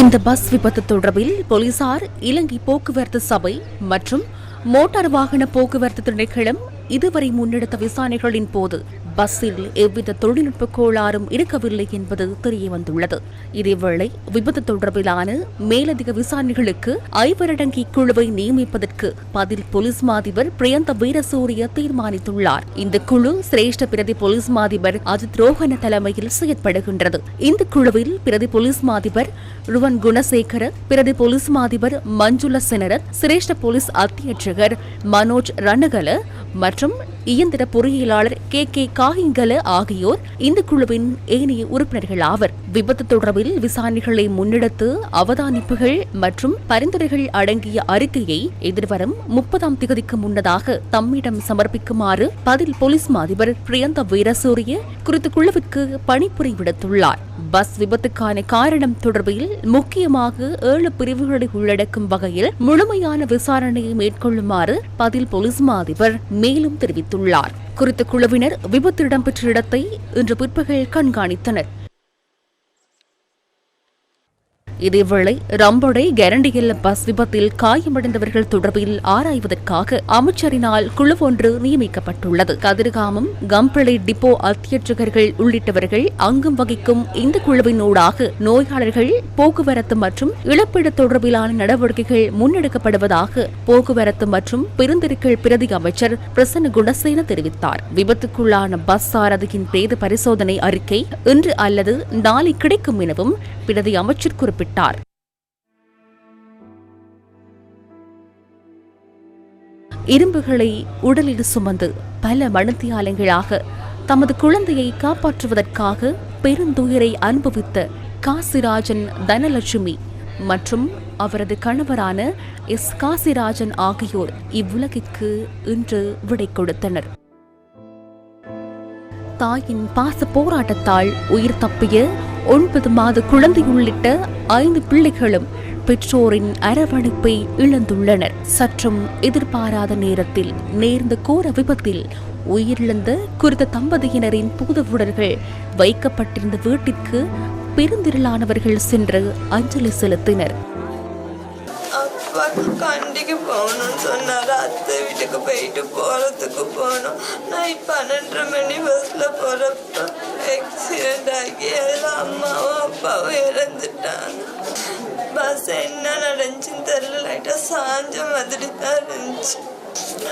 இந்த பஸ் விபத்து தொடர்பில் போலீசார் இலங்கை போக்குவரத்து சபை மற்றும் மோட்டார் வாகன போக்குவரத்து திணைக்களம் இதுவரை முன்னெடுத்த விசாரணைகளின் போது பஸ்ஸில் எவ்வித தொழில்நுட்ப கோளாறும் இருக்கவில்லை என்பது தெரிய வந்துள்ளது இதேவேளை விபத்து தொடர்பிலான மேலதிக விசாரணைகளுக்கு ஐவரடங்கி குழுவை நியமிப்பதற்கு பதில் போலீஸ் மாதிபர் பிரியந்த வீரசூரிய தீர்மானித்துள்ளார். இந்த குழு சிரேஷ்ட பிரதி போலீஸ் மாதிபர் அஜித் ரோஹன தலைமையில் செயற்படுகின்றது. இந்த குழுவில் பிரதி போலீஸ் மாதிபர் ருவன் குணசேகர பிரதி போலீஸ் மாதிபர் மஞ்சுள செனரத் சிரேஷ்ட போலீஸ் அத்தியட்சகர் மனோஜ் ரணகல மற்றும் இயந்திர பொறியியலாளர் கே. கே. காகிங்கல ஆகியோர் இந்த குழுவின் ஏனைய உறுப்பினர்கள் ஆவர். விபத்து தொடர்பில் விசாரணைகளை முன்னெடுத்து அவதானிப்புகள் மற்றும் பரிந்துரைகள் அடங்கிய அறிக்கையை எதிர்வரும் முப்பதாம் தேதிக்கு முன்னதாக தம்மிடம் சமர்ப்பிக்குமாறு பதில் போலீஸ் மாதிபர் பிரியந்த வீரசூரிய குறித்த குழுவிற்கு பணிபுரி விடுத்துள்ளார். பஸ் விபத்துக்கான காரணம் தொடர்பில் முக்கியமாக ஏழு பிரிவுகளை உள்ளடக்கும் வகையில் முழுமையான விசாரணையை மேற்கொள்ளுமாறு பதில் போலீஸ் மாதிபர் மேலும் தெரிவித்துள்ளார். குறித்த குழுவினர் விபத்து இடம்பெற்ற இடத்தை இன்று பிற்பகல் கண்காணித்தனர். இதேவேளை ரம்பொடை கேரண்டியில் பஸ் விபத்தில் காயமடைந்தவர்கள் தொடர்பில் ஆராய்வதற்காக அமைச்சரினால் குழு ஒன்று நியமிக்கப்பட்டுள்ளது. கதிர்காமம் கம்பளை டிப்போ அத்தியட்சகர்கள் உள்ளிட்டவர்கள் அங்கும் வகிக்கும் இந்த குழுவினூடாக நோயாளர்கள் போக்குவரத்து மற்றும் இழப்பீடு தொடர்பிலான நடவடிக்கைகள் முன்னெடுக்கப்படுவதாக போக்குவரத்து மற்றும் பெருந்திருக்கள் பிரதி அமைச்சர் பிரசன்ன குணசேன தெரிவித்தார். விபத்துக்குள்ளான பஸ் சாரதியின் பிரேத பரிசோதனை அறிக்கை இன்று அல்லது நாளை கிடைக்கும் எனவும் பிரதி அமைச்சர் குறிப்பிட்டார். இரும்புகளை உடலில் சுமந்து பல மணித்தியாலங்களாக தமது குழந்தையை காப்பாற்றுவதற்காக பெருந்துயரை அனுபவித்த காசிராஜன் தனலட்சுமி மற்றும் அவரது கணவரான எஸ் காசிராஜன் ஆகியோர் இவ்வுலகிற்கு இன்று விடை கொடுத்தனர். தாயின் பாச போராட்டத்தால் உயிர் தப்பிய ஒன்பது மாத குழந்தை உள்ளிட்ட ஐந்து பிள்ளைகளும் பெற்றோரின் அரவணைப்பை இழந்துள்ளனர். சற்றும் எதிர்பாராத நேரத்தில் நேர்ந்த கோர விபத்தில் உயிரிழந்த குறித்த தம்பதியினரின் பூதவுடர்கள் வைக்கப்பட்டிருந்த வீட்டிற்கு பெருந்திரளானவர்கள் சென்று அஞ்சலி செலுத்தினர். அப்பா கண்டிக்கு போகணும்னு சொன்னார் அத்தை வீட்டுக்கு போயிட்டு போகிறதுக்கு போனோம் நைட் பன்னெண்டரை மணி பஸ்ஸில் போகிறப்ப ஆக்சிடெண்ட் ஆகி அதில் அம்மாவும் அப்பாவும் இறந்துட்டாங்க. பஸ் என்ன நடந்துச்சுன்னு தெரியல லைட்டாக சாஞ்ச மாதிரி தான் இருந்துச்சு.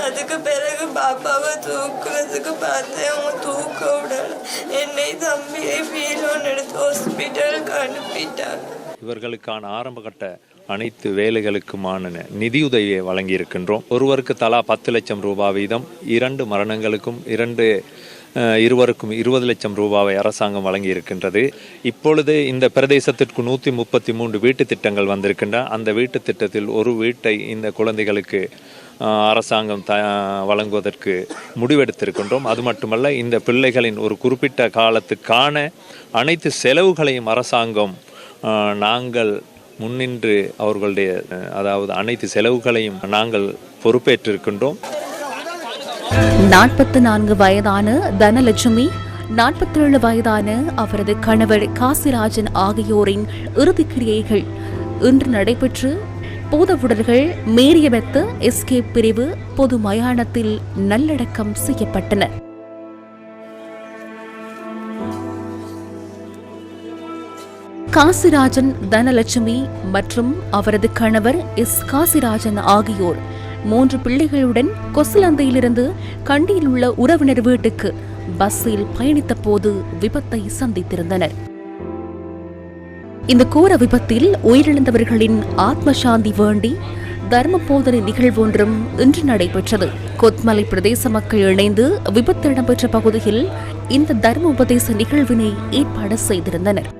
அதுக்கு பிறகு பாப்பாவை தூக்குறதுக்கு பார்த்தேன் அவங்க தூக்க விடல. என்னை தம்பியை ஃபீலோன் எடுத்து ஹாஸ்பிட்டலுக்கு அனுப்பிட்டாங்க. இவர்களுக்கான ஆரம்பகட்ட அனைத்து வேலைகளுக்குமான நிதியுதவியை வழங்கியிருக்கின்றோம். ஒருவருக்கு தலா பத்து லட்சம் ரூபாய் வீதம் இரண்டு மரணங்களுக்கும் இரண்டு இருவருக்கும் இருபது லட்சம் ரூபாவை அரசாங்கம் வழங்கியிருக்கின்றது. இப்பொழுது இந்த பிரதேசத்திற்கு நூற்றி முப்பத்தி மூன்று வீட்டு திட்டங்கள் வந்திருக்கின்றன. அந்த வீட்டு திட்டத்தில் ஒரு வீட்டை இந்த குழந்தைகளுக்கு அரசாங்கம் த வழங்குவதற்கு முடிவெடுத்திருக்கின்றோம். அது மட்டுமல்ல இந்த பிள்ளைகளின் ஒரு குறிப்பிட்ட காலத்துக்கான அனைத்து செலவுகளையும் அரசாங்கம் நாங்கள் முன்னின்று அவர்களுடைய அதாவது அனைத்து செலவுகளையும் நாங்கள் பொறுப்பேற்றிருக்கின்றோம். நாற்பத்து நான்கு வயதான தனலட்சுமி நாற்பத்தேழு வயதான அவரது கணவர் காசிராஜன் ஆகியோரின் இறுதிக்கிரியைகள் இன்று நடைபெற்று பூதவுடல்கள் மேரியமெத்த எஸ்கேப் பிரிவு பொது மயானத்தில் நல்லடக்கம் செய்யப்பட்டன. காசிராஜன் தனலட்சுமி மற்றும் அவரது கணவர் எஸ் காசிராஜன் ஆகியோர் மூன்று பிள்ளைகளுடன் கொசலந்தையிலிருந்து கண்டியில் உள்ள உறவினர் வீட்டுக்கு பஸ்ஸில் பயணித்த போது விபத்தை சந்தித்திருந்தனர். இந்த கோர விபத்தில் உயிரிழந்தவர்களின் ஆத்ம சாந்தி வேண்டி தர்ம போதனை நிகழ்வொன்றும் இன்று நடைபெற்றது. கொத்மலை பிரதேச மக்கள் இணைந்து விபத்து இடம்பெற்ற பகுதியில் இந்த தர்ம உபதேச நிகழ்வினை ஏற்பாடு செய்திருந்தனர்.